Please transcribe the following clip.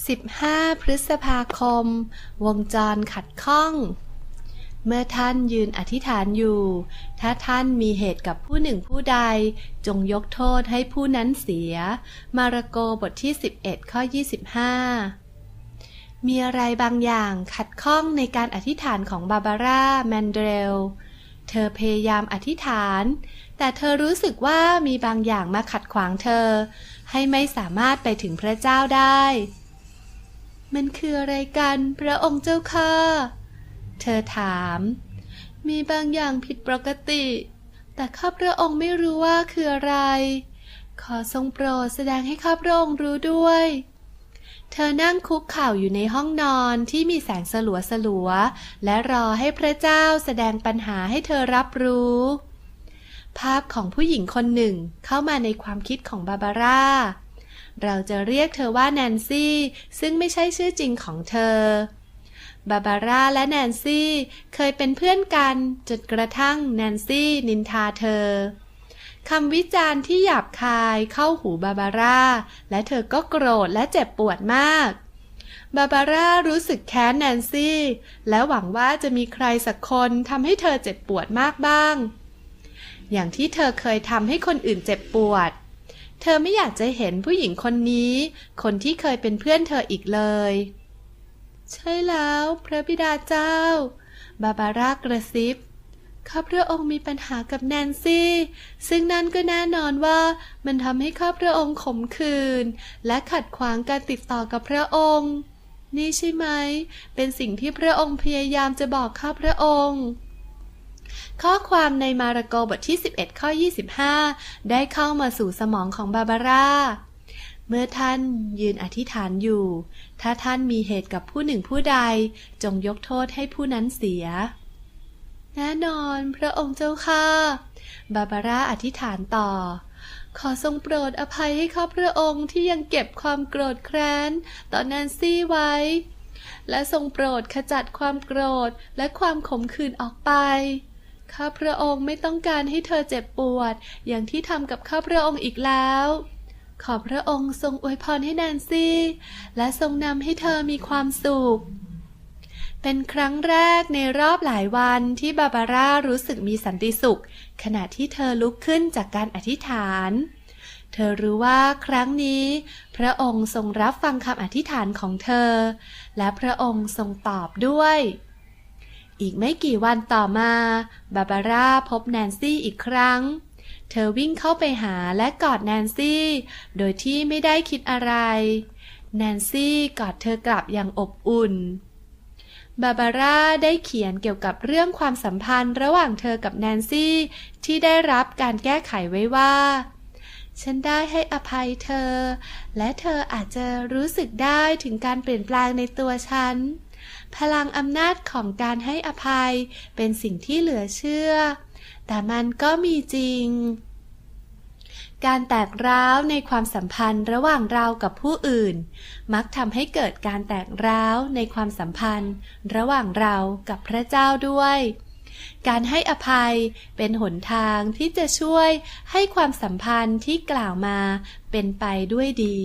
15 พฤษภาคม วงจรขัดข้อง เมื่อท่านยืนอธิษฐานอยู่ ถ้าท่านมีเหตุกับผู้หนึ่งผู้ใด จงยกโทษให้ผู้นั้นเสีย มาระโกบทที่ 11 ข้อ 25 มีอะไรบางอย่างขัดข้องในการอธิษฐานของบาบาร่าแมนเดล เธอพยายามอธิษฐาน แต่เธอรู้สึกว่ามีบางอย่างมาขัดขวางเธอ ให้ไม่สามารถไปถึงพระเจ้าได้ มันคืออะไรกันพระองค์เจ้าค่ะ เธอถาม มีบางอย่างผิดปกติ แต่ข้าพระองค์ไม่รู้ว่าคืออะไร ขอทรงโปรดแสดงให้ข้าพระองค์รู้ด้วย เธอนั่งคุกเข่าอยู่ในห้องนอนที่มีแสงสลัวสลัว และรอให้พระเจ้าแสดงปัญหาให้เธอรับรู้ ภาพของผู้หญิงคนหนึ่งเข้ามาในความคิดของบาบาร่า เราจะเรียกเธอว่าแนนซี่ ซึ่งไม่ใช่ชื่อจริงของเธอบาบาร่าและแนนซี่เคยเป็นเพื่อนกันจนกระทั่งแนนซี่นินทาเธอคำวิจารณ์ที่หยาบคายเข้าหูบาบาร่า และเธอก็โกรธและเจ็บปวดมาก บาบาร่ารู้สึกแค้นแนนซี่ และหวังว่าจะมีใครสักคนทำให้เธอเจ็บปวดมากบ้าง อย่างที่เธอเคยทำให้คนอื่นเจ็บปวด เธอไม่อยากจะเห็นผู้หญิงคนนี้ คนที่เคยเป็นเพื่อนเธออีกเลย ใช่แล้วพระบิดาเจ้า บาบาร่ากระซิบข้าพระองค์มีปัญหากับแนนซี่ ซึ่งนั่นก็แน่นอนว่ามันทำให้ข้าพระองค์ขมขื่นและขัดขวางการติดต่อกับพระองค์ นี่ใช่ไหม เป็นสิ่งที่พระองค์พยายามจะบอกข้าพระองค์ ข้อความในมาระโกบทที่ 11 ข้อ 25 ได้เข้ามาสู่สมองของบาบาร่า เมื่อท่านยืนอธิษฐานอยู่ ถ้าท่านมีเหตุกับผู้หนึ่งผู้ใด จงยกโทษให้ผู้นั้นเสีย แน่นอน พระองค์เจ้าค่ะ บาบาร่าอธิษฐานต่อ ขอทรงโปรดอภัยให้ข้าพระองค์ที่ยังเก็บความโกรธแค้นต่อแนนซี่ไว้และทรงโปรดขจัดความโกรธและความขมขื่นออกไป ข้าพระองค์ไม่ต้องการให้เธอเจ็บปวด อย่างที่ทำกับข้าพระองค์อีกแล้ว ขอพระองค์ทรงอวยพรให้แนนซี่ และทรงนำให้เธอมีความสุข เป็นครั้งแรกในรอบหลายวันที่บาบาร่ารู้สึกมีสันติสุข ขณะที่เธอลุกขึ้นจากการอธิษฐาน เธอรู้ว่าครั้งนี้ พระองค์ทรงรับฟังคำอธิษฐานของเธอ และพระองค์ทรงตอบด้วย อีกไม่กี่วันต่อมา บาบาร่าพบแนนซี่อีกครั้ง เธอวิ่งเข้าไปหาและกอดแนนซี่ โดยที่ไม่ได้คิดอะไร แนนซี่กอดเธอกลับอย่างอบอุ่น บาบาร่าได้เขียนเกี่ยวกับเรื่องความสัมพันธ์ระหว่างเธอกับแนนซี่ ที่ได้รับการแก้ไขไว้ว่า ฉันได้ให้อภัยเธอ และเธออาจจะรู้สึกได้ถึงการเปลี่ยนแปลงในตัวฉัน พลังอำนาจของการให้อภัยเป็นสิ่งที่เหลือเชื่อ แต่มันก็มีจริง การแตกร้าวในความสัมพันธ์ระหว่างเรากับผู้อื่น มักทำให้เกิดการแตกร้าวในความสัมพันธ์ ระหว่างเรากับพระเจ้าด้วยการให้อภัยเป็นหนทางที่จะช่วยให้ความสัมพันธ์ที่กล่าวมาเป็นไปด้วยดี